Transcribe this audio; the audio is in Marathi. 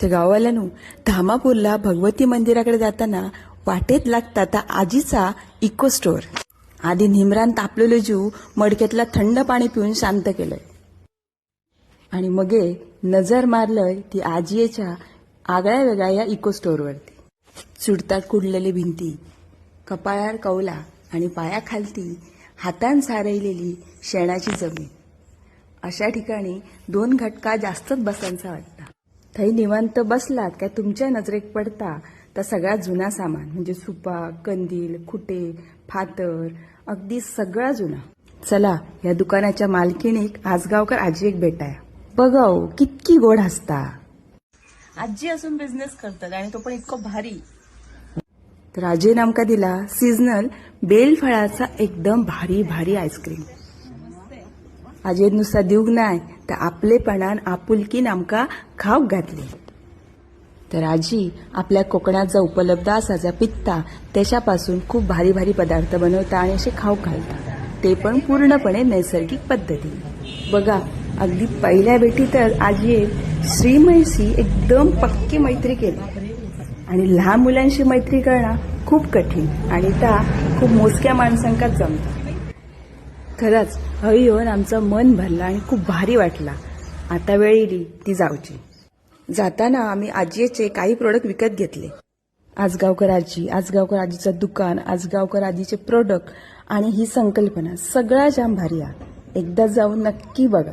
त्या गावाल्यानू धामापूरला भगवती मंदिराकडे जाताना वाटेत लागता आता आजीचा इको स्टोअर आधी निमरान तापलेलो जीव मडक्यातला थंड पाणी पिऊन शांत केलंय. आणि मगे नजर मारलंय ती आजीच्या आगळ्या वेगळ्या या इको स्टोअरवरती सुडतात कुडलेली भिंती कपाळार कौला आणि पायाखालती हातान सारयलेली शेणाची जमीन. अशा ठिकाणी दोन घटका जास्तच बसांचा वाटतं. थंय निवांत बसलात काय? तुमच्या नजरेक पडता. तर सगळा जुना सामान म्हणजे सुपा कंदील खुटे फातर अगदी सगळा जुना. चला या दुकानाच्या मालकीणीक आजगावकर आजी एक भेटाय. बघाव कितकी गोड हसता. आजी असून बिझनेस करतात आणि तो पण इतकं भारी. तर आजीन आमका दिला सीझनल बेल फळाचा एकदम भारी भारी आईस्क्रीम आजेर नुसता दिवंक नाय तर आपलेपणान आपुलकीन आमकां खावक घातली. तर आजी आपल्या कोकणात जा उपलब्ध असा जा पित्ता त्याच्यापासून खूप भारी भारी पदार्थ बनवता आणि असे खाऊक घालता. ते पण पूर्णपणे नैसर्गिक पद्धतीने. बघा अगदी पहिल्या भेटीतच आजीये श्रीमयशी एकदम पक्की मैत्री केली. आणि लहान मुलांशी मैत्री करणं खूप कठीण आणि त्या खूप मोजक्या माणसांकाच जमतात खरंच हळू येऊन आमचं मन भरलं आणि खूप भारी वाटला. आता वेळ येईल ती जाऊची. जाताना आम्ही आजीचे काही प्रोडक्ट विकत घेतले. आजगावकर आजी आजगावकर आजीचं दुकान आजगावकर आजीचे प्रोडक्ट आणि ही संकल्पना सगळा जाम भारी आहे एकदा जाऊन नक्की बघा.